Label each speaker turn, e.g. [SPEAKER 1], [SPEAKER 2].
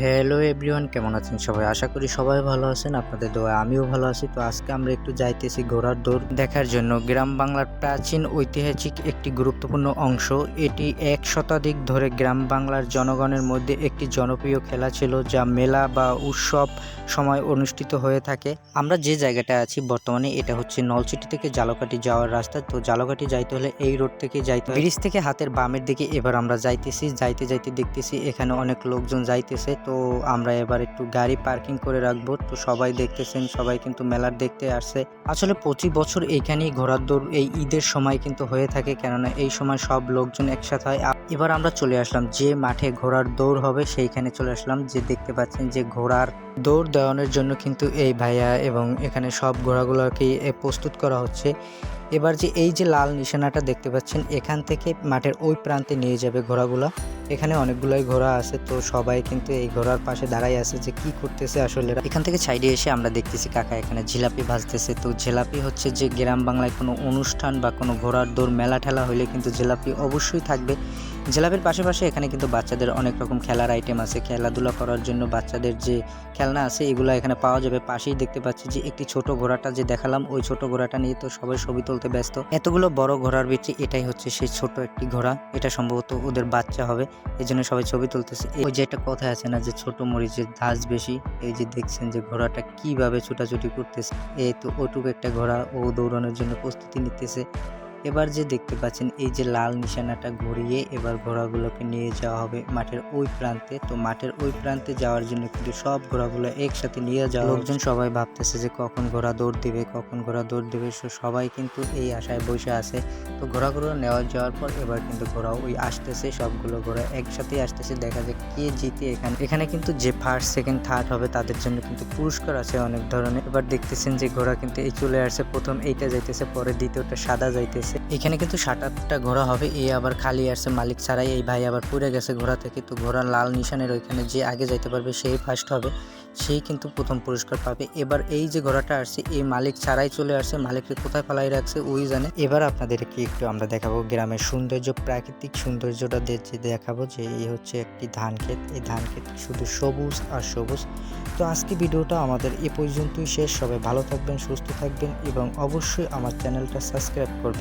[SPEAKER 1] Hello everyone কেমন আছেন সবাই? আশা করি সবাই ভালো আছেন, আপনাদের দোয়া আমিও ভালো আছি। তো আজকে আমরা একটু যাইতেছি ঘোড়ার দৌড় দেখার জন্য। গ্রাম বাংলার প্রাচীন ঐতিহাসিক একটি গুরুত্বপূর্ণ অংশ। এটি এক শতাধিক ধরে গ্রাম বাংলার জনগণের মধ্যে একটি জনপ্রিয় খেলা ছিল, যা মেলা বা উৎসব সময় অনুষ্ঠিত হয়ে থাকে। আমরা যে জায়গাটা আছি বর্তমানে, এটা হচ্ছে নলছিটি থেকে জালকাটি যাওয়ার রাস্তা। তো জালকাটি যাইতে হলে এই রোড থেকে যাইতে ব্রিজ থেকে হাতের বামের দিকে এবার আমরা যাইতেছি। যাইতে যাইতে দেখতেছি এখানে অনেক লোকজন যাইতেছে। তো আমরা এবার একটু গাড়ি পার্কিং করে রাখব। তো সবাই দেখতেছেন, সবাই কিন্তু মেলার দেখতে আসছে। আসলে প্রতি বছর এইখানেই ঘোড়ার দৌড় এই ঈদের সময় কিন্তু হয়ে থাকে, কেননা এই সময় সব লোকজন একসাথে হয়। এবার আমরা চলে আসলাম, যে মাঠে ঘোড়ার দৌড় হবে সেইখানে চলে আসলাম, যে দেখতে পাচ্ছেন যে ঘোড়ার দৌড় দেওয়ানোর জন্য কিন্তু এই ভাইয়া এবং এখানে সব ঘোড়াগুলোকে প্রস্তুত করা হচ্ছে। এবার যে এই যে লাল নিশানাটা দেখতে পাচ্ছেন, এখান থেকে মাঠের ওই প্রান্তে নিয়ে যাবে ঘোড়াগুলো। এখানে অনেকগুলোই ঘোড়া আছে, তো সবাই কিন্তু এই ঘোড়ার পাশে দাঁড়াই আছে যে কি করতেছে আসলে এখান থেকে সাইডে এসে আমরা দেখতেছি কাকা এখানে ঝিলাপি ভাজতেছে। তো জিলাপি হচ্ছে যে গ্রাম বাংলায় কোনো অনুষ্ঠান বা কোনো ঘোড়ার দৌড়, মেলা ঠেলা হলে কিন্তু জিলাপি অবশ্যই থাকবে। জিলাপির পাশাপাশি এখানে কিন্তু বাচ্চাদের অনেক রকম খেলার আইটেম আছে। খেলাধুলা করার জন্য বাচ্চাদের যে খেলনা আছে, এগুলো এখানে পাওয়া যাবে। পাশেই দেখতে পাচ্ছি যে একটি ছোট ঘোড়াটা যে দেখালাম, ওই ছোট ঘোড়াটা নিয়ে তো সবাই ছবি তুলতে ব্যস্ত। এতগুলো বড় ঘোড়ার ভিতরে এটাই হচ্ছে সেই ছোট একটি ঘোড়া। এটা সম্ভবত ওদের বাচ্চা হবে এই জন্য সবাই ছবি তুলতেছে। ওই যে একটা কথা আছে না, যে ছোট মরিচের ধাস বেশি, এই যে দেখছেন যে ঘোড়াটা কীভাবে ছুটাছুটি করতেছে। এই তো ওটুকু একটা ঘোড়া ও দৌড়ানোর জন্য প্রস্তুতি নিতেছে। এবার যে দেখতে পাচ্ছেন, এই যে লাল নিশানাটা ঘুরিয়ে এবার ঘোড়াগুলোকে নিয়ে যাওয়া হবে মাঠের ওই প্রান্তে। তো মাঠের ওই প্রান্তে যাওয়ার জন্য কিন্তু সব ঘোড়াগুলো একসাথে নিয়ে যাওয়া লোকজন সবাই ভাবতেছে যে কখন ঘোড়া দৌড় দিবে, কখন ঘোড়া দৌড় দিবে। সো সবাই কিন্তু এই আশায় বসে আছে। তো ঘোড়াগুলো নেওয়া যাওয়ার পর এবার কিন্তু ঘোড়া ওই আসতেছে, সবগুলো ঘোড়া একসাথেই আসতেছে। দেখা যায় কে জিতে এখানে। এখানে কিন্তু যে ফার্স্ট সেকেন্ড থার্ড হবে তাদের জন্য কিন্তু পুরস্কার আছে অনেক ধরনের। এবার দেখতেছেন যে ঘোড়া কিন্তু এই চলে আসছে, প্রথম এইটা যাইতেছে, পরে দ্বিতীয়টা সাদা যাইতেছে। এখানে কিন্তু সাত আটটা ঘোড়া হবে, এ আবার খালি আসছে, মালিক ছাড়াই এই ভাই আবার পুড়ে গেছে ঘোড়া থেকে। তো ঘোড়া লাল নিশানের ওইখানে যে আগে যাইতে পারবে সেই ফার্স্ট হবে, সেই কিন্তু প্রথম পুরস্কার পাবে। এবার এই যে ঘোড়াটা আসছে এই মালিক ছাড়াই চলে আসছে, মালিককে কোথায় ফেলাই রাখছে, ওই জানে। এবার আপনাদেরকে একটু আমরা দেখাবো গ্রামের সৌন্দর্য, প্রাকৃতিক সৌন্দর্যটা দেখাবো যে এই হচ্ছে একটি ধান ক্ষেত। এই ধান ক্ষেত শুধু সবুজ আর সবুজ। তো আজকে ভিডিওটা আমাদের এ পর্যন্তই শেষ। সবাই ভালো থাকবেন, সুস্থ থাকবেন এবং অবশ্যই আমার চ্যানেলটা সাবস্ক্রাইব করবেন।